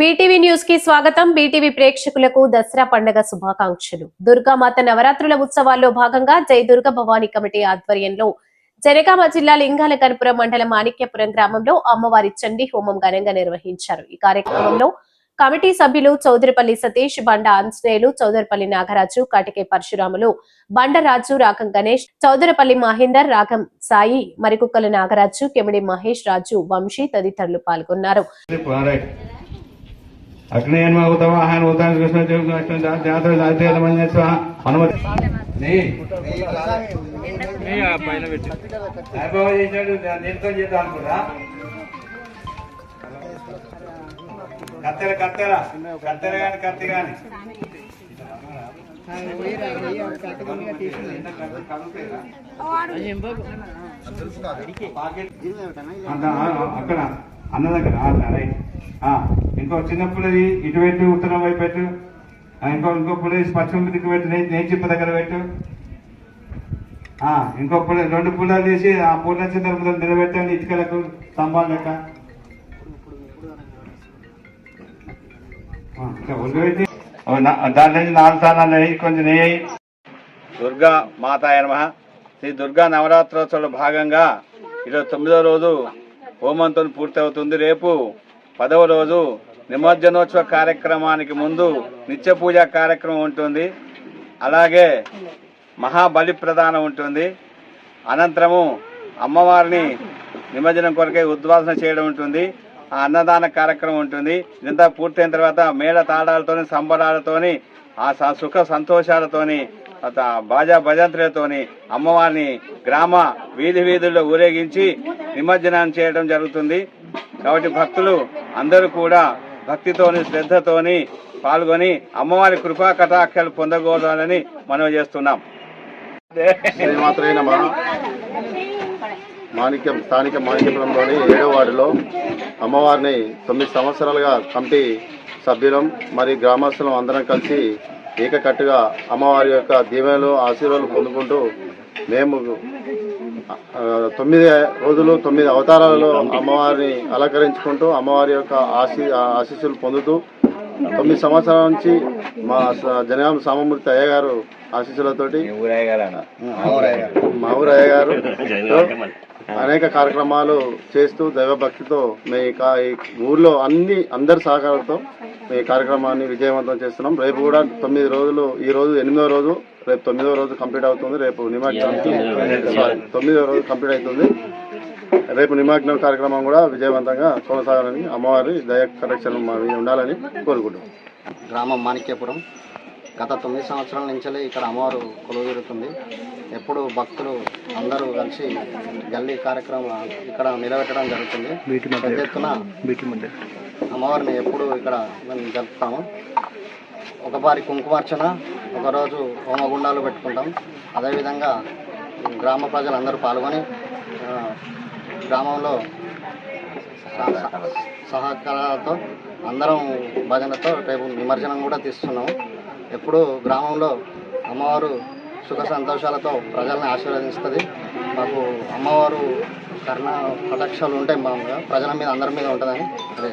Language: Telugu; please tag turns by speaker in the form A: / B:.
A: బీటీవీ న్యూస్కి స్వాగతం. బీటీవీ ప్రేక్షకులకు దసరా పండుగ శుభాకాంక్షలు. దుర్గామాత నవరాత్రుల ఉత్సవాల్లో భాగంగా జై దుర్గ భవానీ కమిటీ ఆధ్వర్యంలో జనగామ జిల్లా లింగాల కనుపురం మండలం మాణిక్యపురం గ్రామంలో అమ్మవారి చండీ హోమం ఘనంగా నిర్వహించారు. ఈ కార్యక్రమంలో కమిటీ సభ్యులు చౌదరిపల్లి సతీష్ బండ ఆంజనేయులు చౌదరిపల్లి నాగరాజు కాటికే పరశురాములు బండరాజు రాగం గణేష్ చౌదరపల్లి మహేందర్ రాగం సాయి మరికుక్కల నాగరాజు కెమిడి మహేష్ రాజు వంశీ తదితరులు పాల్గొన్నారు.
B: రైట్ అగ్నేయన్మూతం ఆహాన్ ఊతాన్ కృష్ణ కృష్ణ జాతర జాతీయ స్వాహ హనుమతి. చేసినట్టు దీంతో చేద్దాం అనుకున్నా కత్తెర కత్తెర. కత్తెర గాని కత్తి ఆ, అక్కడ. అన్న దగ్గర సరే. ఇంకో చిన్న పుల్లది ఇటు పెట్టు ఉత్తరం వైపు పెట్టు. ఇంకో ఇంకో పుల్లది పశ్చిమ దిక్కు పెట్టు నేను చెప్ప దగ్గర పెట్టు. ఇంకో పుల్ల రెండు పుల్లలు తీసి ఆ పూర్ణ చిన్న నిలబెట్టండి ఇటుకలకు స్తంభాలు లెక్క. దాని నుంచి నాలుగు సార్లు నెయ్యి కొంచెం నెయ్యి దుర్గా మాతాయ నమ. శ్రీ దుర్గా నవరాత్రోత్సవంలో భాగంగా ఈరోజు తొమ్మిదో రోజు హోమంతో పూర్తి అవుతుంది రేపు. పదవ రోజు నిమజ్జనోత్సవ కార్యక్రమానికి ముందు నిత్య పూజ కార్యక్రమం ఉంటుంది. అలాగే మహాబలి ప్రదానం ఉంటుంది. అనంతరము అమ్మవారిని నిమజ్జనం కొరకై ఉద్వాసన చేయడం ఉంటుంది. ఆ అన్నదాన కార్యక్రమం ఉంటుంది. ఇదంతా పూర్తయిన తర్వాత మేళ తాళాలతోని సంబరాలతోని ఆ స- సుఖ సంతోషాలతోని బాజా భజంత్రులతోని అమ్మవారిని గ్రామ వీధి వీధుల్లో ఊరేగించి నిమజ్జనం చేయడం జరుగుతుంది. కాబట్టి భక్తులు అందరూ కూడా భక్తితోని శ్రద్ధతోని పాల్గొని అమ్మవారి కృపా కటాక్షలు పొందకూడదని మనవి చేస్తున్నాం.
C: మాణిక్యం స్థానిక మాణిక్యపురంలోని ఏడో వార్డులో అమ్మవారిని తొమ్మిది సంవత్సరాలుగా కమిటీ సభ్యులం మరి గ్రామస్తులం అందరం కలిసి ఏకకట్టుగా అమ్మవారి యొక్క దీవెనలు ఆశీర్వాదాలు పొందుకుంటూ మేము తొమ్మిది రోజులు తొమ్మిది అవతారాలలో అమ్మవారిని అలంకరించుకుంటూ అమ్మవారి యొక్క ఆశీ ఆశీస్సులు పొందుతూ తొమ్మిది సంవత్సరాల నుంచి మా స- జనగామ సామమూర్తి అయ్య గారు ఆశీస్సులతోటి మా ఊరు అయ్య గారు అనేక కార్యక్రమాలు చేస్తూ దైవభక్తితో మీ కా- ఈ ఊర్లో అన్ని అందరి సహకారంతో ఈ కార్యక్రమాన్ని విజయవంతం చేస్తున్నాం. రేపు కూడా తొమ్మిది రోజులు ఈ రోజు ఎనిమిదో రోజు రేపు తొమ్మిదో రోజు కంప్లీట్ అవుతుంది. రేపు నిమజ్జనం సారీ తొమ్మిదో రోజు. కంప్లీట్ అవుతుంది. రేపు నిమజ్జనం కార్యక్రమం కూడా విజయవంతంగా కొనసాగాలని అమ్మవారి దయ కరెక్షన్ ఉండాలని కోరుకుంటున్నాం.
D: గ్రామం మాణిక్యపురం. గత తొమ్మిది సంవత్సరాల నుంచి ఇక్కడ అమ్మవారు కొలువురుతుంది ఎప్పుడు భక్తులు అందరూ కలిసి గల్లీ కార్యక్రమం ఇక్కడ నిలబెట్టడం జరుగుతుంది. పెద్ద ఎత్తున అమ్మవారిని ఎప్పుడు ఇక్కడ మేము జరుపుతాము. ఒకసారి కుంకుమార్చన ఒకరోజు హోమగుండాలు పెట్టుకుంటాం. అదేవిధంగా గ్రామ ప్రజలందరూ పాల్గొని గ్రామంలో సహ- సహ- సహకారాలతో అందరం భజనతో రేపు నిమజ్జనం కూడా తీస్తున్నాము. ఎప్పుడూ గ్రామంలో అమ్మవారు సుఖ సంతోషాలతో ప్రజల్ని ఆశీర్వదిస్తుంది. మాకు అమ్మవారు కర్ణ కటాక్షాలు ఉంటాయి మామూలుగా ప్రజల మీద అందరి మీద ఉంటుందని అదే